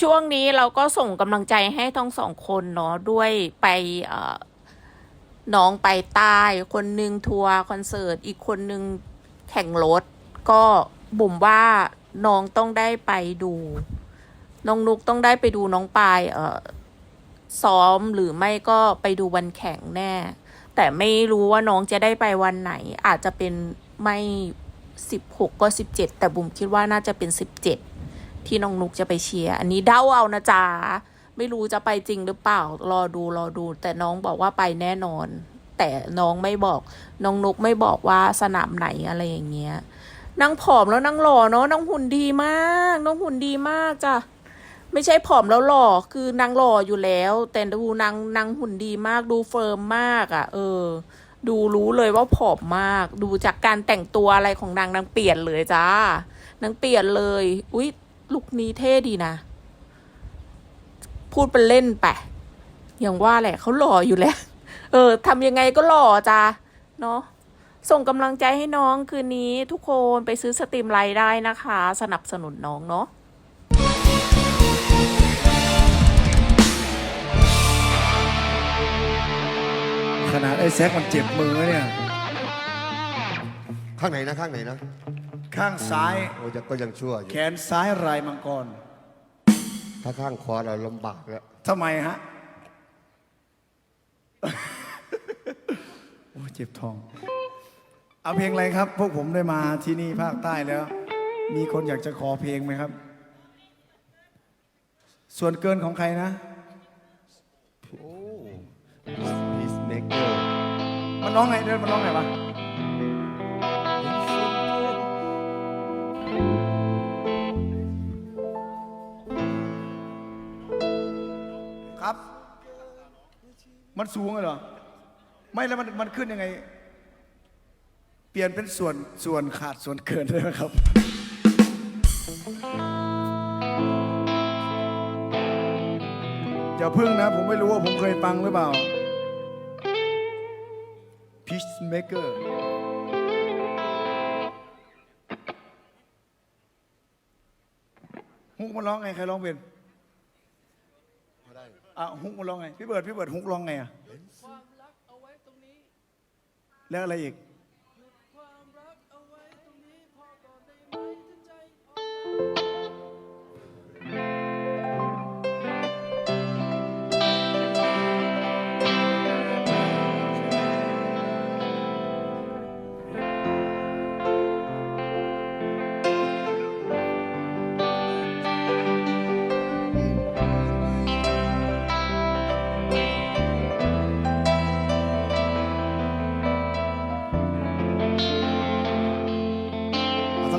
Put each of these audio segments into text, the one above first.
ช่วงนี้เราก็ส่งกำลังใจให้ทั้งสองคนเนาะด้วยไปน้องไปใต้คนหนึ่งทัวร์คอนเสิร์ตอีกคนหนึ่งแข่งรถ ก็บุ๋มว่าน้องต้องได้ไปดู น้องนุกต้องได้ไปดูน้องปายเออซ้อมหรือไม่ก็ไปดูวันแข่งแน่ แต่ไม่รู้ว่าน้องจะได้ไปวันไหน อาจจะเป็นไม่สิบหกก็สิบเจ็ดแต่บุ๋มคิดว่าน่าจะเป็นสิบเจ็ด ที่น้องนุกจะไปเชียร์อันนี้เดาเอานะจ๊ะไม่รู้จะไปจริงหรือเปล่า รอดูรอดู แต่น้องบอกว่าไปแน่นอน แต่น้องไม่บอก น้องนุกไม่บอกว่าสนามไหนอะไรอย่างเงี้ยนางผอมแล้วนางหล่อเนาะนางหุ่นดีมากนางหุ่นดีมากจ้ะไม่ใช่ผอมแล้วหล่อคือนางหล่ออยู่แล้ว แต่ดูนางนางหุ่นดีมากดูเฟิร์มมากอะ่ะ เออ ดูรู้เลยว่าผอมมาก ดูจากการแต่งตัวอะไรของนางนางเปลี่ยนเลยจ้านางเปลี่ยนเลย อุ๊ย ลุคนี้เท่ดีนะ พูดเป็นเล่นไปอย่างว่าแหละเขาหล่ออยู่แล้ว เออทำยังไงก็หล่อจ้าเนาะส่งกำลังใจให้น้องคืนนี้ทุกคนไปซื้อสตรีมไลน์ได้นะคะ สนับสนุนน้องเนาะขนาดไอ้แซกมันเจ็บมือเนี่ย ข้างไหนนะ ข้างไหนนะ ข้างซ้าย โอ้ยก็ยังชั่วอยู่ แขนซ้ายรายมังกรถ้าข้างขวาเราลำบากแล้วทำไมฮะ โอ้เจ็บท้อง เอาเพลงอะไรครับ พวกผมได้มาที่นี่ภาคใต้แล้ว มีคนอยากจะขอเพลงไหมครับ ส่วนเกินของใครนะ โอ้พีซเมเกอร์มันร้องไงเดินมันร้องไงวะ ครับ มันสูงเลยหรอ ไม่แล้วมันมันขึ้นยังไง เปลี่ยนเป็นส่วนส่วนขาดส่วนเกินได้ไหมครับ อย่าพึ่งนะ ผมไม่รู้ว่าผมเคยฟังหรือเปล่า Peacemaker ฮุกมันร้องไง ใครร้องเป็น อะฮุกมันร้องไง พี่เบิร์ดพี่เบิร์ดฮุกร้องไงอะแล้วอะไรอีกเอาสัก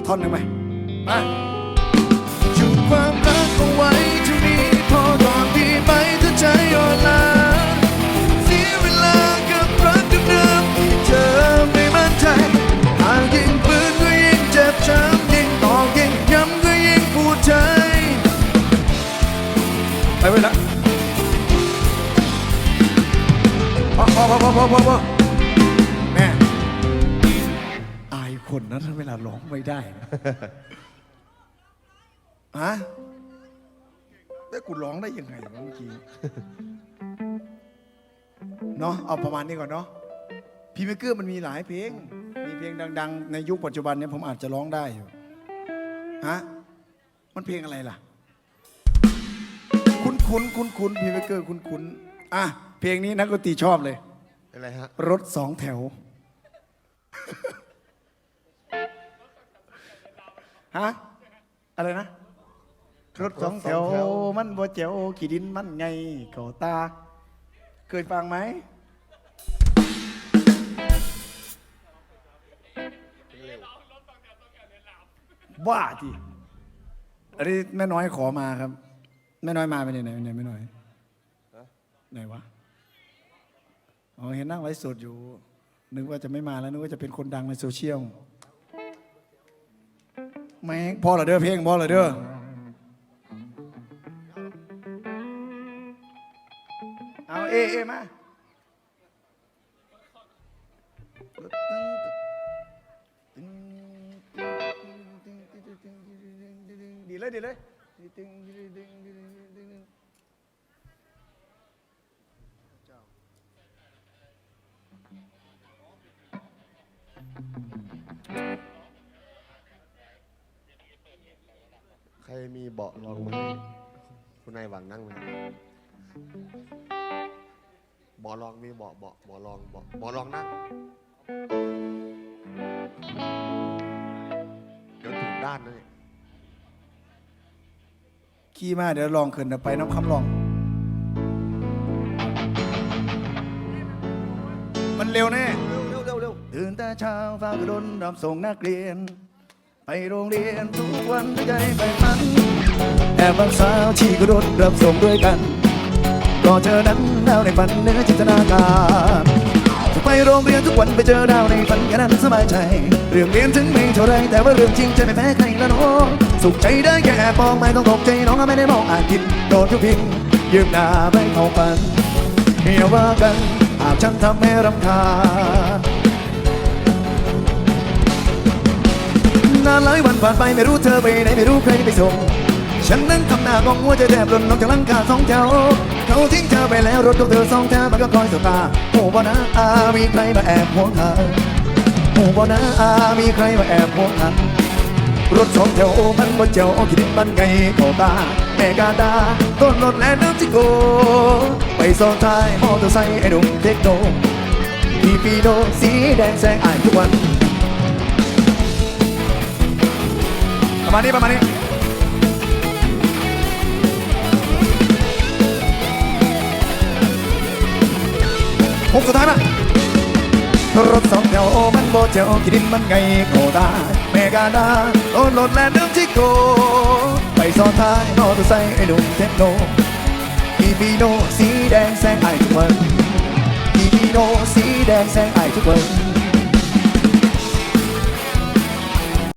ท่อนหนึ่งไหมมาจุดความรักเอาไว้เท่านี้พอก่อนดีไหมถ้าใจอ่อนล้าเสียเวลากับรักเดิมๆที่เธอไม่มั่นใจหากยิงปืนก็ยิ่งเจ็บช้ำยิงตอกยิงย้ำก็ยิ่งปวดใจไปไปละพอพอพอพอพอ คนนะถ้าเวลาร้องไม่ได้นะฮะแล้วกูร้องได้ยังไงวะเมื่อกี้ เนาะเอาประมาณนี้ก่อนเนาะพีเมเกอร์มันมีหลายเพลง มีเพลงดัง ๆ ในยุคปัจจุบันเนี่ยผมอาจจะร้องได้อยู่ ฮะ มันเพลงอะไรล่ะ คุ้นคุ้นคุ้นคุ้นพีเมเกอร์คุ้นคุ้นอะ เพลงนี้นักดนตรีชอบเลยอะไรฮะ รถสองแถว ฮะอะไรนะรถสองแถวมันบ่เจ๋วขี่ดินมันไงก่อตา เคยฟังไหมบ้าจีอันนี้แม่น้อยขอมาครับ แม่น้อยมาไปไหนไหนไหนแม่น้อยไหนวะอ๋อเห็นนั่งไลฟ์สดอยู่ นึกว่าจะไม่มาแล้วนึกว่าจะเป็นคนดังในโซเชียล แม่งพอเหรอเด้อเพลงพอเหรอเด้อเอาเอเอมาดีเลยดีเลย ใครมีเบาะรองมาให้คุณนายหวังนั่งไหมเบาะรองมีเบาะเบาะเบาะรองเบาะเบาะรองนั่ง เดี๋ยวถูกด้านนะเนี่ยขี่มาเดี๋ยวลองขึ้นเดี๋ยวไปน้ำคำลอง มันเร็วแน่ เร็วเร็วเร็วเร็วตื่นแต่เช้าฟ้ากระดนรับส่งนักเรียน ไปโรงเรียนทุกวันด้วยใจไปมันแอบบางสาวที่กระโดดรับส่งด้วยกันก็เจอนั้นดาวในฝันเหนือจินตนาการจะไปโรงเรียนทุกวันไปเจอดาวในฝันแค่นั้นสบายใจ เรื่องเรียนถึงไม่เท่าไรแต่ว่าเรื่องจริงจะไม่แพ้ใครละน้องสุขใจได้แค่แอบมองไม่ต้องตกใจน้องก็ไม่ได้มองอาจกินโดนทุกพิงยืมหน้าไม่เข้าฝันอย่าว่ากันหากฉันทำให้รำคาญ นานหลายวันผ่านไปไม่รู้เธอไปไหนไม่รู้ใครไปส่ง ฉันนั้นทำหน้างงว่าจะแทบหล่นลงจากหลังคาสองแถวเขาทิ้งเธอไปแล้วรถของเธอสองแถวมันก็คอยสบตาโอ้บ่นะอามีใครมาแอบห่วงเธอโอ้บ่นะอามีใครมาแอบห่วงเธอรถสองแถวมันบ่เจ้าคิดมันไงเข้าตาแม่กาดาต้นรถแลน้ำจิโก ไปซ้อนท้ายมอเตอร์ไซค์ไอ้หนุ่มเทคโนมีปีโดสีแดงแซงอานทุกวัน มาณนี้ประมาณนี้หกสุดท้ายมารถสองแถวมันโบเจ้ากิดินมันไงโกตาเมกาดาโอนรถแลนด์เดิมที่โก ไปซ้อนท้ายมอเตอร์ไซค์ไอ้หนุ่มเทคโนอีพีโนสีแดงแซงไอทุกวันอีพีโนสีแดงแซงไอทุกวัน